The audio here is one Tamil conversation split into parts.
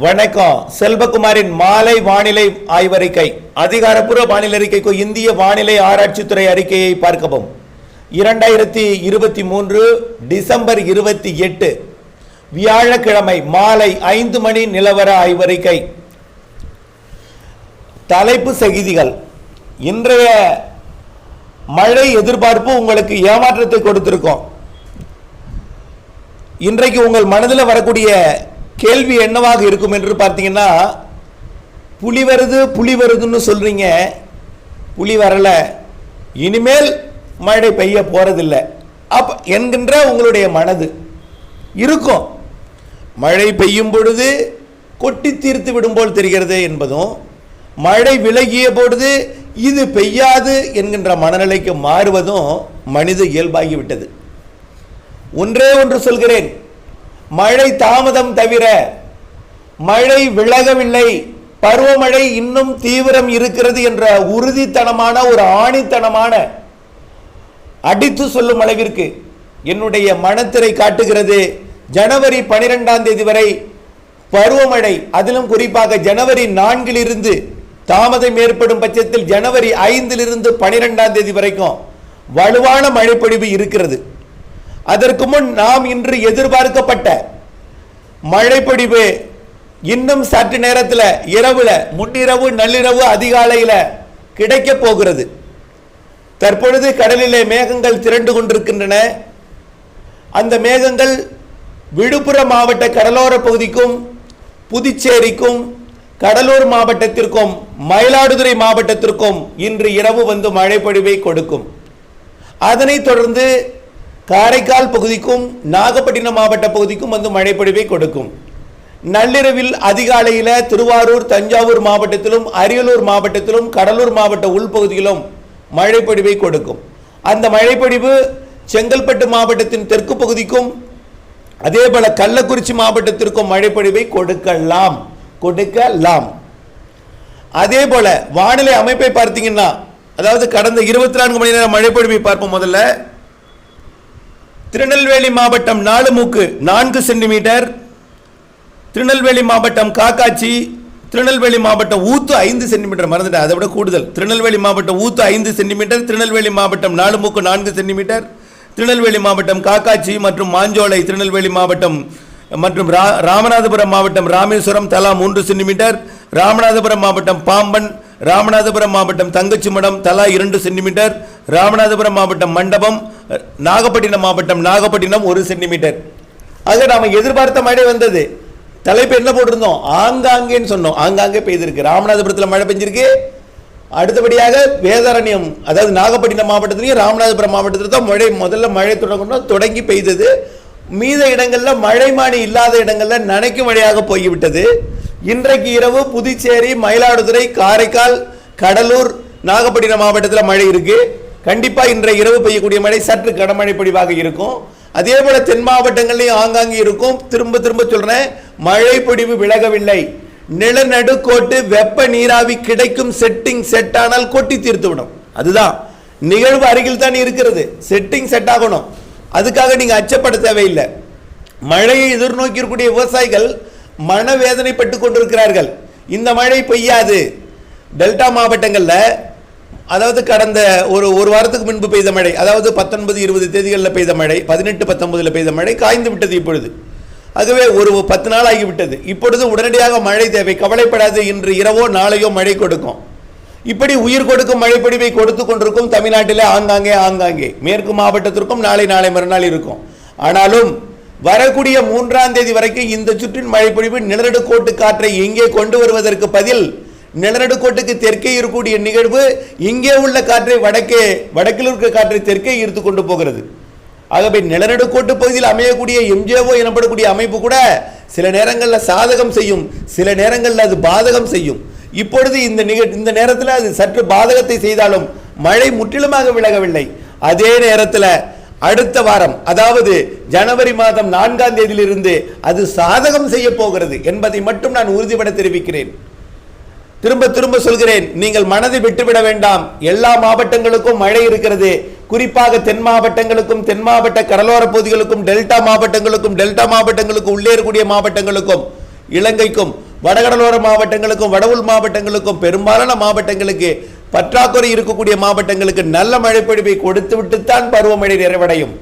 வணக்கம். செல்வகுமாரின் மாலை வானிலை ஆய்வறிக்கை. அதிகாரப்பூர்வ வானிலை அறிக்கைக்கு இந்திய வானிலை ஆராய்ச்சித்துறை அறிக்கையை பார்க்கவும். இரண்டாயிரத்தி இருபத்தி மூன்று டிசம்பர் இருபத்தி எட்டு வியாழக்கிழமை மாலை ஐந்து மணி நிலவர ஆய்வறிக்கை. தலைப்பு செய்திகள். இன்றைய மழை எதிர்பார்ப்பு உங்களுக்கு ஏமாற்றத்தை கொடுத்திருக்கோம். இன்றைக்கு உங்கள் மனதில் வரக்கூடிய கேள்வி என்னவாக இருக்கும் என்று பார்த்தீங்கன்னா புலி வருது புலி வருதுன்னு சொல்றீங்க. புலி வரல. இனிமேல் மழை பெய்ய போறதில்லை. அப் என்கின்ற உங்களுடைய மனது இருக்கும். மழை பெய்யும் பொழுது கொட்டி தீர்த்து விடும் போல் தெரிகிறது என்பதும் மழை விலகிய பொழுது இது பெய்யாது என்கின்ற மனநிலைக்கு மாறுவதும் மனித இயல்பாகிவிட்டது. ஒன்றே ஒன்று சொல்கிறேன். மழை தாமதம் தவிர மழை விலகவில்லை. பருவமழை இன்னும் தீவிரம் இருக்கிறது என்ற உறுதித்தனமான ஒரு ஆணித்தனமான அடித்து சொல்லும் அளவிற்கு என்னுடைய மனத்திரை காட்டுகிறது. ஜனவரி பனிரெண்டாம் தேதி வரை பருவமழை அதிலும் குறிப்பாக ஜனவரி நான்கிலிருந்து தாமதம் ஏற்படும் பட்சத்தில் ஜனவரி ஐந்திலிருந்து பனிரெண்டாம் தேதி வரைக்கும் வலுவான மழைப்பொழிவு இருக்கிறது. அதற்கு முன் நாம் இன்று எதிர்பார்க்கப்பட்ட மழைப்பொடிவு இன்னும் சற்று நேரத்தில் இரவுல முன்னிரவு நள்ளிரவு அதிகாலையில் கிடைக்க போகிறது. தற்பொழுது கடலிலே மேகங்கள் திரண்டு கொண்டிருக்கின்றன. அந்த மேகங்கள் விழுப்புரம் மாவட்ட கடலோர பகுதிக்கும் புதுச்சேரிக்கும் கடலூர் மாவட்டத்திற்கும் மயிலாடுதுறை மாவட்டத்திற்கும் இன்று இரவு வந்து மழைப்பொழிவை கொடுக்கும். அதனைத் தொடர்ந்து காரைக்கால் பகுதிக்கும் நாகப்பட்டினம் மாவட்ட பகுதிக்கும் வந்து மழைப்பொழிவை கொடுக்கும். நள்ளிரவில் அதிகாலையில் திருவாரூர் தஞ்சாவூர் மாவட்டத்திலும் அரியலூர் மாவட்டத்திலும் கடலூர் மாவட்ட உள்பகுதியிலும் மழைப்பொழிவை கொடுக்கும். அந்த மழைப்பொழிவு செங்கல்பட்டு மாவட்டத்தின் தெற்கு பகுதிக்கும் அதே போல் கள்ளக்குறிச்சி மாவட்டத்திற்கும் மழைப்பொழிவை கொடுக்கலாம். கொடுக்கலாம். அதே போல வானிலை அமைப்பை பார்த்தீங்கன்னா அதாவது கடந்த இருபத்தி நான்கு மணி நேரம் மழைப்பொழிவை பார்ப்போம் முதல்ல. திருநெல்வேலி மாவட்டம் நாலுமூக்கு நான்கு சென்டிமீட்டர். திருநெல்வேலி மாவட்டம் காக்காச்சி திருநெல்வேலி மாவட்டம் ஊத்து ஐந்து சென்டிமீட்டர். மறந்துட்டேன் அதை விட கூடுதல். திருநெல்வேலி மாவட்டம் ஊத்து ஐந்து சென்டிமீட்டர் திருநெல்வேலி மாவட்டம் நாலுமூக்கு நான்கு சென்டிமீட்டர். திருநெல்வேலி மாவட்டம் காக்காச்சி மற்றும் மாஞ்சோலை திருநெல்வேலி மாவட்டம் மற்றும் ரா- ராமநாதபுரம் மாவட்டம் ராமேஸ்வரம் தலா மூன்று சென்டிமீட்டர். ராமநாதபுரம் மாவட்டம் பாம்பன் ராமநாதபுரம் மாவட்டம் தங்கச்சிமடம் தலா இரண்டு சென்டிமீட்டர். ராமநாதபுரம் மாவட்டம் மண்டபம் நாகப்பட்டினம் மாவட்டம் நாகப்பட்டினம் ஒரு சென்டிமீட்டர். ஆக நாம் எதிர்பார்த்த மழை வந்தது. தலைப்பு என்ன போட்டிருந்தோம்? ஆங்காங்கேன்னு சொன்னோம். ஆங்காங்கே பெய்திருக்கு. ராமநாதபுரத்தில் மழை பெஞ்சிருக்கு. அடுத்தபடியாக வேதாரண்யம் அதாவது நாகப்பட்டினம் மாவட்டத்திலையும் ராமநாதபுரம் மாவட்டத்தில் தான் மழை முதல்ல மழை தொடங்கணும் தொடங்கி பெய்தது. மீத இடங்கள்ல மழைமானி இல்லாத இடங்களில் நனைக்கும் மழையாக போய்விட்டது. இன்றைக்கு இரவு புதுச்சேரி மயிலாடுதுறை காரைக்கால் கடலூர் நாகப்பட்டினம் மாவட்டத்தில் மழை இருக்குது கண்டிப்பாக இன்றைய இரவு பெய்யக்கூடிய மழை சற்று கனமழை பொழிவாக இருக்கும். அதே போல தென் மாவட்டங்கள்லையும் ஆங்காங்கே இருக்கும். திரும்ப திரும்ப சொல்றேன் மழை பொழிவு விலகவில்லை. நிலநடுக்கோட்டு வெப்ப நீராவி கிடைக்கும் செட்டிங் செட் ஆனால் கொட்டி தீர்த்து விடும். அதுதான். நிகழ்வு அருகில் தான் இருக்கிறது. செட்டிங் செட் ஆகணும். அதுக்காக நீங்கள் அச்சப்பட தேவையில்லை. மழையை எதிர்நோக்கி இருக்கக்கூடிய விவசாயிகள் மனவேதனைப்பட்டு கொண்டிருக்கிறார்கள். இந்த மழை பெய்யாது. டெல்டா மாவட்டங்களில் அதாவது கடந்த ஒரு ஒரு வாரத்துக்கு முன்பு பெய்த மழை அதாவது பத்தொன்பது இருபது தேதிகளில் பெய்த மழை பதினெட்டு பத்தொன்பதில் பெய்த மழை காய்ந்து விட்டது இப்பொழுது. ஆகவே ஒரு பத்து நாள் ஆகிவிட்டது இப்பொழுது உடனடியாக மழை தேவை. கவலைப்படாது இன்று இரவோ நாளையோ மழை கொடுக்கும். இப்படி உயிர் கொடுக்கும் மழைப்பொழிவை கொடுத்து கொண்டிருக்கும் தமிழ்நாட்டிலே ஆங்காங்கே ஆங்காங்கே. மேற்கு மாவட்டத்திற்கும் நாளை நாளை மறுநாள் இருக்கும். ஆனாலும் வரக்கூடிய மூன்றாம் தேதி வரைக்கும் இந்த சுற்றின் மழைப்பொழிவு நிலநடுக்கோட்டு காற்றை எங்கே கொண்டு வருவதற்கு பதில் நிலநடுக்கோட்டுக்கு தெற்கே இருக்கக்கூடிய நிகழ்வு இங்கே உள்ள காற்றை வடக்கே வடக்கில் இருக்கிற காற்றை தெற்கே ஈர்த்து கொண்டு போகிறது. ஆகவே நிலநடுக்கோட்டு பகுதியில் அமையக்கூடிய எம்ஜேஓ எனப்படக்கூடிய அமைப்பு கூட சில நேரங்களில் சாதகம் செய்யும் சில நேரங்களில் அது பாதகம் செய்யும். இப்பொழுது இந்த நிக இந்த நேரத்தில் அது சற்று பாதகத்தை செய்தாலும் மழை முற்றிலுமாக விலகவில்லை. அதே நேரத்தில் அடுத்த வாரம் அதாவது ஜனவரி மாதம் நான்காம் தேதியிலிருந்து அது சாதகம் செய்ய போகிறது என்பதை மட்டும் நான் உறுதிபட தெரிவிக்கிறேன். திரும்ப திரும்ப சொல்கிறேன் நீங்கள் மனதை விட்டுவிட வேண்டாம். எல்லா மாவட்டங்களுக்கும் மழை இருக்கிறது. குறிப்பாக தென் மாவட்டங்களுக்கும் தென் மாவட்ட கடலோர பகுதிகளுக்கும் டெல்டா மாவட்டங்களுக்கும் டெல்டா மாவட்டங்களுக்கும் உள்ளே இருக்கக்கூடிய மாவட்டங்களுக்கும் இலங்கைக்கும் வடகடலோர மாவட்டங்களுக்கும் வடவுள் மாவட்டங்களுக்கும் பெரும்பாலான மாவட்டங்களுக்கு பற்றாக்குறை இருக்கக்கூடிய மாவட்டங்களுக்கு நல்ல மழைப்பொழிவை கொடுத்து விட்டுத்தான் பருவமழை நிறைவடையும்.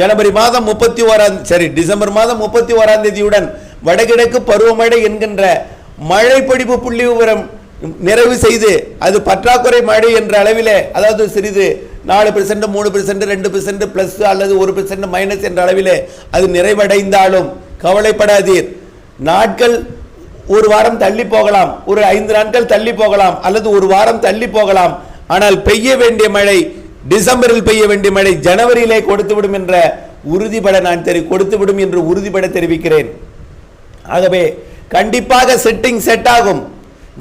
ஜனவரி மாதம் முப்பத்தி ஓராம் சரி டிசம்பர் மாதம் முப்பத்தி ஓராம் தேதியுடன் வடகிழக்கு பருவமழை என்கின்ற மழைப்பொழிவு புள்ளி விவரம் நிறைவு செய்து அது பற்றாக்குறை மழை என்ற அளவிலே அதாவது சிறிது நாலு பெர்சென்ட் மூணு பெர்சென்ட் ரெண்டு பெர்சென்ட் ப்ளஸ் அல்லது ஒரு பெர்சென்ட் மைனஸ் என்ற அளவிலே அது நிறைவடைந்தாலும் கவலைப்படாதீர். நாட்கள் ஒரு வாரம் தள்ளி போகலாம் ஒரு ஐந்து நாட்கள் தள்ளி போகலாம் அல்லது ஒரு வாரம் தள்ளி போகலாம். ஆனால் பெய்ய வேண்டிய மழை டிசம்பரில் பெய்ய வேண்டிய மழை ஜனவரியிலே கொடுத்துவிடும் என்ற உறுதிபட நான் தெரி கொடுத்துவிடும் என்று உறுதிபட தெரிவிக்கிறேன். ஆகவே கண்டிப்பாக செட்டிங் செட் ஆகும்.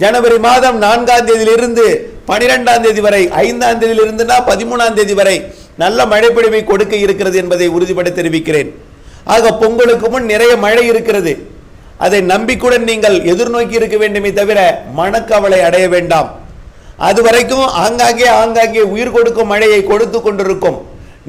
ஜனவரி மாதம் நான்காம் தேதியிலிருந்து பனிரெண்டாம் தேதி வரை ஐந்தாம் தேதியிலிருந்துனா பதிமூணாம் தேதி வரை நல்ல மழைப்பொழிவை கொடுக்க இருக்கிறது என்பதை உறுதிபட தெரிவிக்கிறேன். ஆக பொங்கலுக்கு முன் நிறைய மழை இருக்கிறது. அதை நம்பிக்கையுடன் நீங்கள் எதிர்நோக்கி இருக்க வேண்டுமே தவிர மனக்கவலை அடைய வேண்டாம். அது வரைக்கும் ஆங்காங்கே ஆங்காங்கே உயிர் கொடுக்கும் மழையை கொடுத்து கொண்டிருக்கும்.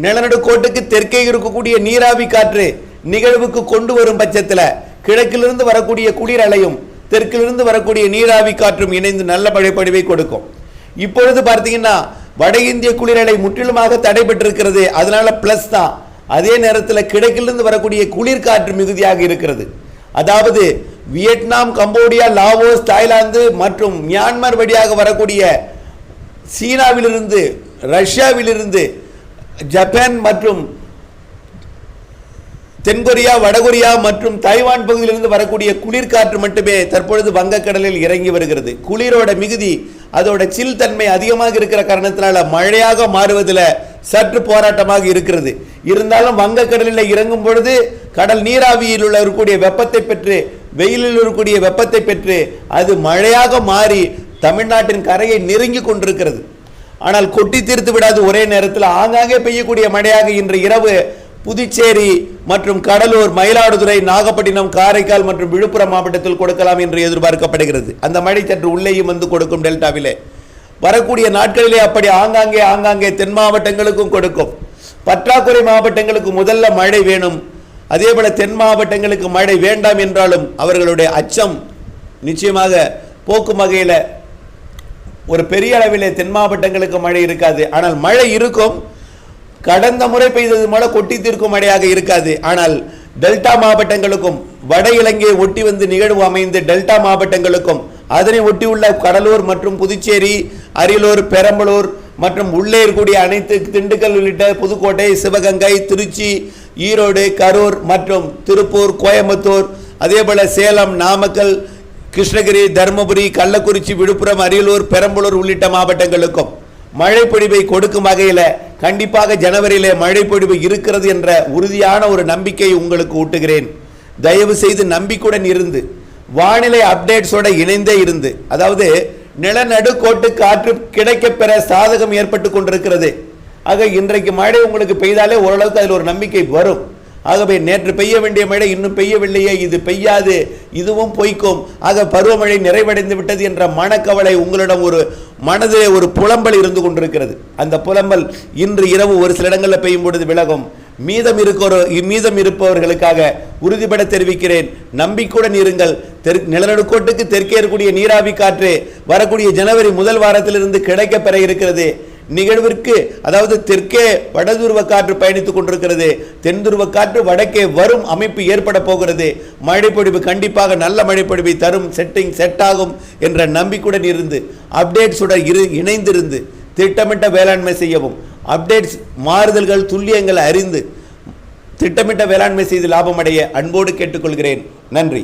நிலநடுக்கோட்டுக்கு தெற்கே இருக்கக்கூடிய நீராவி காற்று நிகழ்வுக்கு கொண்டு வரும் பட்சத்தில் கிழக்கிலிருந்து வரக்கூடிய குளிர் அலையும் தெற்கிலிருந்து வரக்கூடிய நீராவி காற்றும் இணைந்து நல்ல மழைப்பொழிவை கொடுக்கும். இப்பொழுது பார்த்தீங்கன்னா வட இந்திய குளிரலை முற்றிலுமாக தடைபெற்றிருக்கிறது அதனால பிளஸ் தான். அதே நேரத்தில் கிழக்கிலிருந்து வரக்கூடிய குளிர் காற்று மிகுதியாக இருக்கிறது. அதாவது வியட்நாம் கம்போடியா லாவோஸ் தாய்லாந்து மற்றும் மியான்மர் வழியாக வரக்கூடிய சீனாவிலிருந்து ரஷ்யாவிலிருந்து ஜப்பான் மற்றும் தென்கொரியா வடகொரியா மற்றும் தைவான் பகுதியிலிருந்து வரக்கூடிய குளிர்காற்று மட்டுமே தற்பொழுது வங்கக்கடலில் இறங்கி வருகிறது. குளிரோட மிகுதி அதோட சில் தன்மை அதிகமாக இருக்கிற காரணத்தினால மழையாக மாறுவதில் சற்று போராட்டமாக இருக்கிறது. இருந்தாலும் வங்கக்கடலில் இறங்கும் பொழுது கடல் நீராவியில் உள்ள இருக்கக்கூடிய வெப்பத்தை பெற்று வெயிலில் இருக்கக்கூடிய வெப்பத்தை பெற்று அது மழையாக மாறி தமிழ்நாட்டின் கரையை நெருங்கி கொண்டிருக்கிறது. ஆனால் கொட்டி தீர்த்து விடாது ஒரே நேரத்தில் ஆங்காங்கே பெய்யக்கூடிய மழையாக இன்று இரவு புதுச்சேரி மற்றும் கடலூர் மயிலாடுதுறை நாகப்பட்டினம் காரைக்கால் மற்றும் விழுப்புரம் மாவட்டத்தில் கொடுக்கலாம் என்று எதிர்பார்க்கப்படுகிறது. அந்த மழை சற்று உள்ளேயும் வந்து கொடுக்கும் டெல்டாவிலே. வரக்கூடிய நாட்களிலே அப்படி ஆங்காங்கே ஆங்காங்கே தென் மாவட்டங்களுக்கும் கொடுக்கும். பற்றாக்குறை மாவட்டங்களுக்கு முதல்ல மழை வேணும். அதே போல தென் மாவட்டங்களுக்கு மழை வேண்டாம் என்றாலும் அவர்களுடைய அச்சம் நிச்சயமாக போக்கும் வகையில் ஒரு பெரிய அளவிலே தென் மாவட்டங்களுக்கு மழை இருக்காது. ஆனால் மழை இருக்கும். கடந்த முறை பெய்தது போல கொட்டி தீர்க்கும் மழையாக இருக்காது. ஆனால் டெல்டா மாவட்டங்களுக்கும் வட இலங்கையை ஒட்டி வந்து நிகழ்வு அமைந்து டெல்டா மாவட்டங்களுக்கும் அதனை ஒட்டியுள்ள கடலூர் மற்றும் புதுச்சேரி அரியலூர் பெரம்பலூர் மற்றும் உள்ளே இருக்கக்கூடிய அனைத்து திண்டுக்கல் உள்ளிட்ட புதுக்கோட்டை சிவகங்கை திருச்சி ஈரோடு கரூர் மற்றும் திருப்பூர் கோயம்புத்தூர் அதேபோல் சேலம் நாமக்கல் கிருஷ்ணகிரி தருமபுரி கள்ளக்குறிச்சி விழுப்புரம் அரியலூர் பெரம்பலூர் உள்ளிட்ட மாவட்டங்களுக்கும். மழை பொழிவை கொடுக்கும் வகையில் கண்டிப்பாக ஜனவரியிலே மழை பொழிவு இருக்கிறது என்ற உறுதியான ஒரு நம்பிக்கையை உங்களுக்கு ஊட்டுகிறேன். தயவு செய்து நம்பிக்கையுடன் இருந்து வானிலை அப்டேட்ஸோட இணைந்தே இருந்து அதாவது நிலநடுக்கோட்டு காற்று கிடைக்கப்பெற சாதகம் ஏற்பட்டு கொண்டிருக்கிறது. ஆக இன்றைக்கு மழை உங்களுக்கு பெய்தாலே ஓரளவுக்கு அதில் ஒரு நம்பிக்கை வரும். ஆகவே நேற்று பெய்ய வேண்டிய மழை இன்னும் பெய்யவில்லையே இது பெய்யாது இதுவும் பொய்க்கும். ஆக பருவமழை நிறைவடைந்து விட்டது என்ற மனக்கவலை உங்களிடம் ஒரு மனதிலே ஒரு புலம்பல் இருந்து கொண்டிருக்கிறது. அந்த புலம்பல் இன்று இரவு ஒரு சில இடங்களில் பெய்யும் பொழுது விலகும். மீதம் இருக்கிற மீதம் இருப்பவர்களுக்காக உறுதிபட தெரிவிக்கிறேன். நம்பிக்கையுடன் இருங்கள். தெற் நிலநடுக்கோட்டுக்கு தெற்கே இருக்கக்கூடிய நீராவி காற்று வரக்கூடிய ஜனவரி முதல் வாரத்திலிருந்து கிடைக்கப் பெற இருக்கிறது. நிகழ்விற்கு அதாவது தெற்கே வடதுருவ காற்று பயணித்துக் கொண்டிருக்கிறது. தென் துருவ காற்று வடக்கே வரும் அமைப்பு ஏற்பட போகிறது. மழைப்பொழிவு கண்டிப்பாக நல்ல மழைப்பொழிவை தரும் செட்டிங் செட் ஆகும் என்ற நம்பிக்கையுடன் இருந்து அப்டேட்ஸுடன் இரு இணைந்திருந்து திட்டமிட்ட வேளாண்மை செய்யவும் அப்டேட்ஸ் மாறுதல்கள் துல்லியங்கள் அறிந்து திட்டமிட்ட வேளாண்மை செய்து லாபம் அடைய அன்போடு கேட்டுக்கொள்கிறேன். நன்றி.